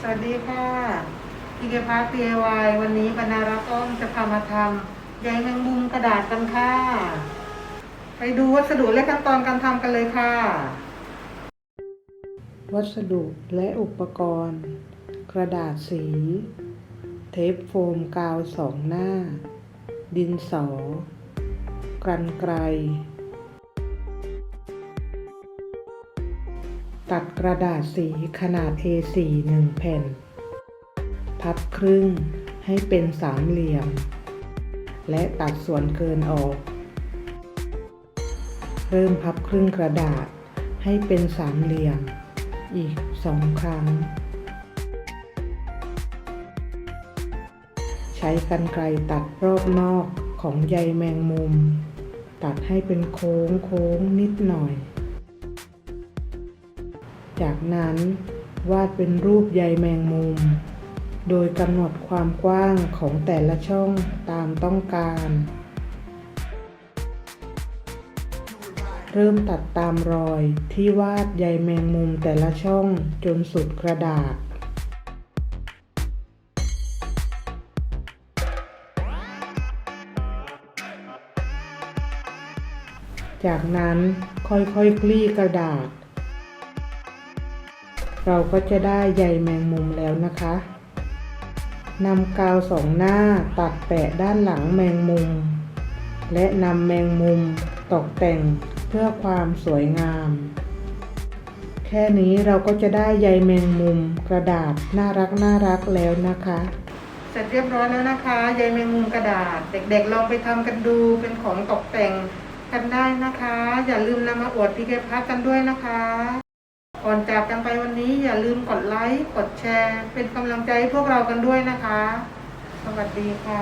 สวัสดีค่ะพีเกพาร์ DIY วันนี้บรรณารักษ์อ้อมจะพามาทำใยแมงมุมกระดาษกันค่ะ ไปดูวัสดุและขั้นตอนการทำกันเลยค่ะ วัสดุและอุปกรณ์ กระดาษสี เทปโฟมกาวสองหน้า ดินสอ กันไกร ตัดกระดาษสีขนาด A4 1 แผ่น พับครึ่งให้เป็นสามเหลี่ยม และตัดส่วนเกินออก เริ่มพับครึ่งกระดาษให้เป็นสามเหลี่ยม อีกสองครั้ง ใช้กรรไกรตัดรอบนอกของใยแมงมุม ตัดให้เป็นโค้งโค้งนิดหน่อย จากนั้นวาดเป็นรูปใยแมงมุม โดยกำหนดความกว้างของแต่ละช่องตามต้องการ เริ่มตัดตามรอยที่วาดใยแมงมุมแต่ละช่องจนสุดกระดาษจากนั้นค่อยๆคกลี่กระดาษ เราก็จะได้ใยแมงมุมแล้วนะคะนำกาวสองหน้าตัดแปะด้านหลังแมงมุม และนำแมงมุมตกแต่งเพื่อความสวยงาม แค่นี้เราก็จะได้ใยแมงมุมกระดาษน่ารักน่ารักแล้วนะคะ เสร็จเรียบร้อยแล้วนะคะใยแมงมุมกระดาษ เด็กๆลองไปทำกันดูเป็นของตกแต่งกันได้นะคะ อย่าลืมนำมาอวดพีเคพัทกันด้วยนะคะ ก่อนจากกันไปวันนี้อย่าลืมกดไลค์กดแชร์ เป็นกำลังใจให้พวกเรากันด้วยนะคะ สวัสดีค่ะ